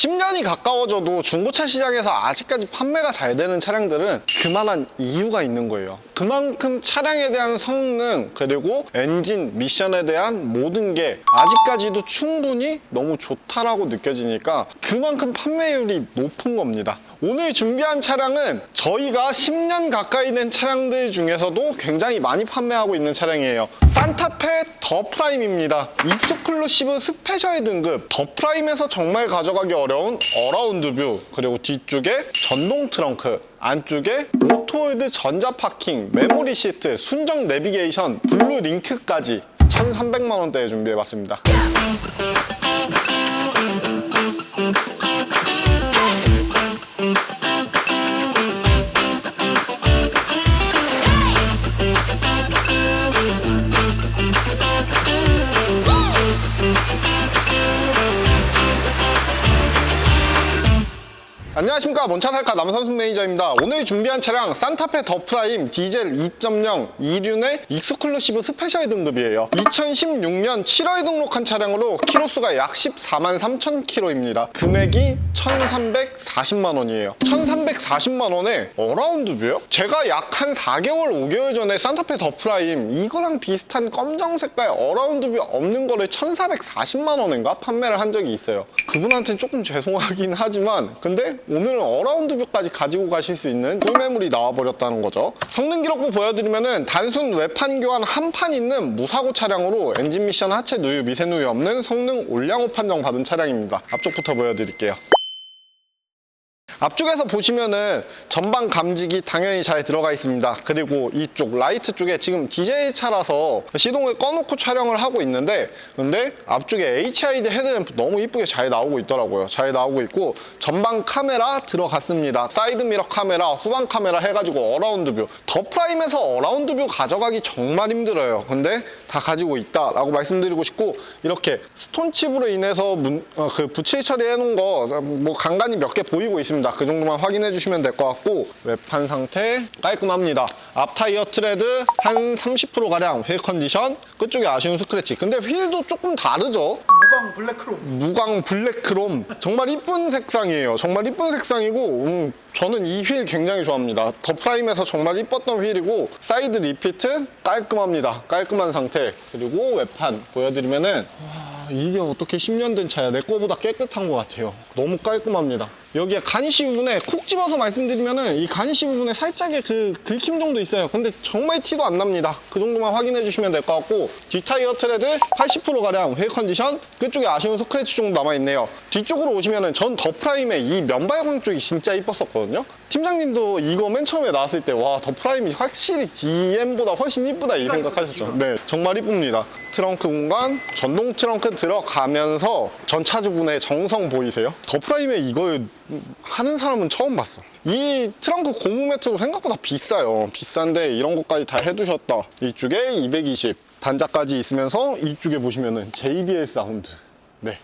10년이 가까워져도 중고차 시장에서 아직까지 판매가 잘 되는 차량들은 그만한 이유가 있는 거예요. 그만큼 차량에 대한 성능 그리고 엔진 미션에 대한 모든 게 아직까지도 충분히 너무 좋다라고 느껴지니까 그만큼 판매율이 높은 겁니다. 오늘 준비한 차량은 저희가 10년 가까이 된 차량들 중에서도 굉장히 많이 판매하고 있는 차량이에요. 산타페 더 프라임입니다. 익스클루시브 스페셜 등급 더 프라임에서 정말 가져가기 어려운 어라운드 뷰 그리고 뒤쪽에 전동 트렁크 안쪽에 오토홀드 전자 파킹, 메모리 시트, 순정 내비게이션, 블루 링크까지 1,300만 원대에 준비해봤습니다. 안녕하십니까. 몬차살카 남선순 매니저입니다. 오늘 준비한 차량 산타페 더 프라임 디젤 2.0 이륜의 익스클루시브 스페셜 등급이에요. 2016년 7월 등록한 차량으로 키로수가 약 14만 3천 킬로입니다. 금액이 1340만 원이에요. 1340만 원에 어라운드 뷰요? 제가 약 한 4개월 5개월 전에 산타페 더 프라임 이거랑 비슷한 검정 색깔 어라운드 뷰 없는 거를 1440만 원인가 판매를 한 적이 있어요. 그분한테는 조금 죄송하긴 하지만 근데 오늘은 어라운드 뷰까지 가지고 가실 수 있는 꿀매물이 나와버렸다는 거죠. 성능 기록부 보여드리면은 단순 외판 교환 한 판 있는 무사고 차량으로 엔진 미션 하체 누유 미세 누유 없는 성능 올량호 판정 받은 차량입니다. 앞쪽부터 보여드릴게요 앞쪽에서 보시면은 전방 감지기 당연히 잘 들어가 있습니다. 그리고 이쪽 라이트 쪽에 지금 디젤 차라서 시동을 꺼놓고 촬영을 하고 있는데 근데 앞쪽에 HID 헤드램프 너무 이쁘게 잘 나오고 있더라고요. 잘 나오고 있고 전방 카메라 들어갔습니다. 사이드 미러 카메라, 후방 카메라 해가지고 어라운드 뷰. 더 프라임에서 어라운드 뷰 가져가기 정말 힘들어요. 근데 다 가지고 있다라고 말씀드리고 싶고 이렇게 스톤칩으로 인해서 문- 어, 그 붙일 처리해 놓은 거 뭐 간간히 몇 개 보이고 있습니다. 그 정도만 확인해 주시면 될 것 같고 외판 상태 깔끔합니다. 앞 타이어 트레드 한 30% 가량 휠 컨디션 끝쪽에 아쉬운 스크래치. 근데 휠도 조금 다르죠. 무광 블랙크롬 무광 블랙크롬 정말 이쁜 색상이에요 정말 이쁜 색상이고 음, 저는 이 휠 굉장히 좋아합니다. 더 프라임에서 정말 이뻤던 휠이고 사이드 리피트 깔끔합니다. 깔끔한 상태. 그리고 외판 보여드리면은 와, 이게 어떻게 10년 된 차야? 내 거보다 깨끗한 것 같아요. 너무 깔끔합니다. 여기에 가니쉬 부분에 콕 집어서 말씀드리면은 이 가니쉬 부분에 살짝의 그 긁힘 정도 있어요. 근데 정말 티도 안 납니다. 그 정도만 확인해 주시면 될 것 같고 뒷타이어 트레드 80% 가량 휠 컨디션 끝쪽에 아쉬운 스크래치 정도 남아있네요. 뒤쪽으로 오시면은 전 더 프라임의 이 면발광 쪽이 진짜 이뻤었거든요 팀장님도 이거 맨 처음에 나왔을 때 와 더 프라임이 확실히 DM보다 훨씬 이쁘다 이 생각하셨죠? 네 정말 이쁩니다. 트렁크 공간 전동 트렁크 들어가면서 전 차주분의 정성 보이세요? 더 프라임에 이걸 하는 사람은 처음 봤어. 이 트렁크 고무 매트도 생각보다 비싸요. 비싼데 이런 것까지 다 해두셨다. 이쪽에 220 단자까지 있으면서 이쪽에 보시면은 JBL 사운드 네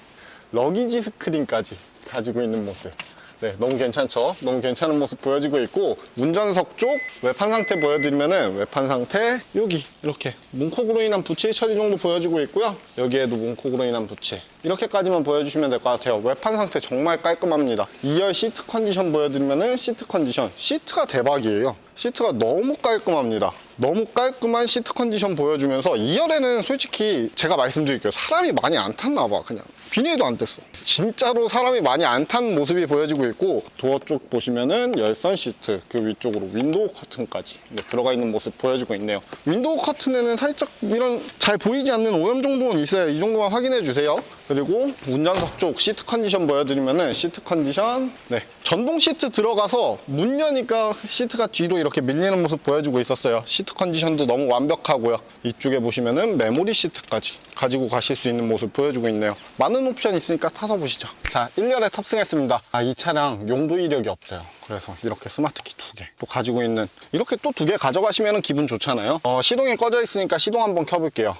러기지 스크린까지 가지고 있는 모습 네, 너무 괜찮죠? 너무 괜찮은 모습 보여지고 있고 운전석 쪽 외판 상태 보여드리면은 외판 상태 여기 이렇게 문콕으로 인한 부치 처리 정도 보여지고 있고요. 여기에도 문콕으로 인한 부치 이렇게까지만 보여주시면 될 것 같아요. 외판 상태 정말 깔끔합니다. 2열 시트 컨디션 보여드리면은 시트 컨디션 시트가 대박이에요. 시트가 너무 깔끔합니다. 너무 깔끔한 시트 컨디션 보여주면서 2열에는 솔직히 제가 말씀드릴게요. 사람이 많이 안 탔나 봐. 그냥 비닐도 안 뗐어. 진짜로 사람이 많이 안 탄 모습이 보여지고 있고 도어 쪽 보시면은 열선 시트 그 위쪽으로 윈도우 커튼까지 네, 들어가 있는 모습 보여주고 있네요. 윈도우 커튼에는 살짝 이런 잘 보이지 않는 오염 정도는 있어요. 이 정도만 확인해 주세요. 그리고 운전석 쪽 시트 컨디션 보여드리면은 시트 컨디션 네 전동 시트 들어가서 문 여니까 시트가 뒤로 이렇게 밀리는 모습 보여주고 있었어요. 시트 컨디션도 너무 완벽하고요. 이쪽에 보시면은 메모리 시트까지 가지고 가실 수 있는 모습 보여주고 있네요. 많은 옵션 있으니까 타서 보시죠. 자, 1열에 탑승했습니다. 아, 이 차량 용도 이력이 없어요. 그래서 이렇게 스마트키 두 개 또 가지고 있는 이렇게 또 두 개 가져가시면 기분 좋잖아요. 어, 시동이 꺼져 있으니까 시동 한번 켜볼게요.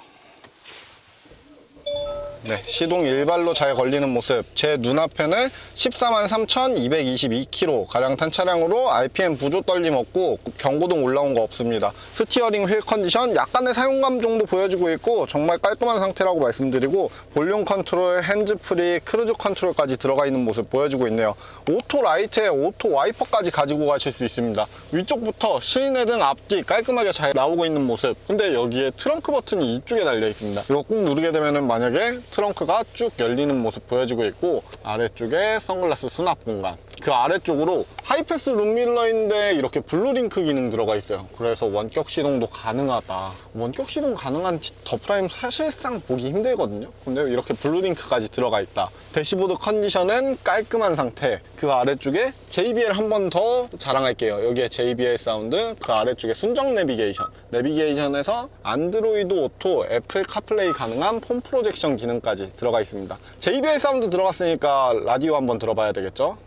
네, 시동 일발로 잘 걸리는 모습. 제 눈앞에는 14만 3,222km 가량 탄 차량으로 RPM 보조 떨림 없고 경고등 올라온 거 없습니다. 스티어링 휠 컨디션 약간의 사용감 정도 보여주고 있고 정말 깔끔한 상태라고 말씀드리고 볼륨 컨트롤, 핸즈프리, 크루즈 컨트롤까지 들어가 있는 모습 보여주고 있네요. 오토 라이트에 오토 와이퍼까지 가지고 가실 수 있습니다. 위쪽부터 시인의 등 앞뒤 깔끔하게 잘 나오고 있는 모습. 근데 여기에 트렁크 버튼이 이쪽에 달려 있습니다. 이거 꾹 누르게 되면은 만약에 트렁크가 쭉 열리는 모습 보여지고 있고 아래쪽에 선글라스 수납 공간. 그 아래쪽으로 하이패스 룸밀러인데 이렇게 블루링크 기능 들어가 있어요. 그래서 원격 시동도 가능하다. 원격 시동 가능한 더 프라임 사실상 보기 힘들거든요. 근데 이렇게 블루링크까지 들어가 있다. 대시보드 컨디션은 깔끔한 상태. 그 아래쪽에 JBL 한 번 더 자랑할게요. 여기에 JBL 사운드, 그 아래쪽에 순정 내비게이션. 내비게이션에서 안드로이드 오토, 애플 카플레이 가능한 폰 프로젝션 기능까지 들어가 있습니다. JBL 사운드 들어갔으니까 라디오 한번 들어봐야 되겠죠?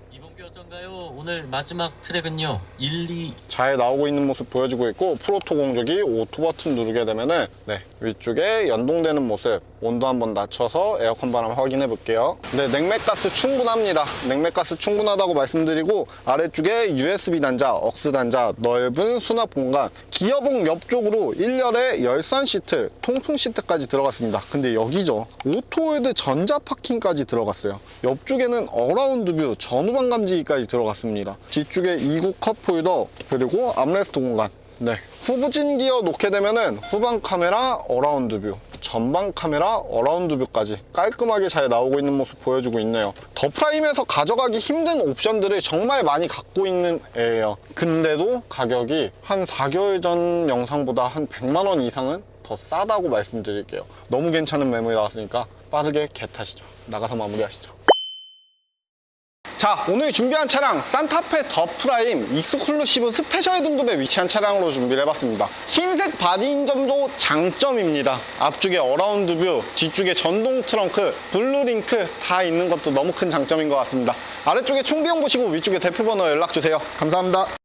오늘 마지막 트랙은요. 1, 2 잘 나오고 있는 모습 보여주고 있고 프로토 공조기 오토 버튼 누르게 되면은 네, 위쪽에 연동되는 모습 온도 한번 낮춰서 에어컨 바람 확인해 볼게요. 네 냉맥가스 충분합니다. 냉맥가스 충분하다고 말씀드리고 아래쪽에 USB 단자 억스 단자 넓은 수납 공간 기어봉 옆쪽으로 1열에 열선 시트 통풍 시트까지 들어갔습니다. 근데 여기죠. 오토헤드 전자 파킹까지 들어갔어요. 옆쪽에는 어라운드 뷰 전후방 감지기까지 들어갔습니다. 뒤쪽에 2구 컵 홀더 그리고 암레스트 공간. 네. 후부진 기어 놓게 되면은 후방 카메라 어라운드 뷰, 전방 카메라 어라운드 뷰까지 깔끔하게 잘 나오고 있는 모습 보여주고 있네요. 더 프라임에서 가져가기 힘든 옵션들을 정말 많이 갖고 있는 애예요. 근데도 가격이 한 4개월 전 영상보다 한 100만 원 이상은 더 싸다고 말씀드릴게요. 너무 괜찮은 매물이 나왔으니까 빠르게 겟하시죠. 나가서 마무리하시죠. 자 오늘 준비한 차량 산타페 더 프라임 익스클루시브 스페셜 등급에 위치한 차량으로 준비를 해봤습니다. 흰색 바디인 점도 장점입니다. 앞쪽에 어라운드 뷰 뒤쪽에 전동 트렁크 블루링크 다 있는 것도 너무 큰 장점인 것 같습니다. 아래쪽에 총비용 보시고 위쪽에 대표 번호 연락주세요. 감사합니다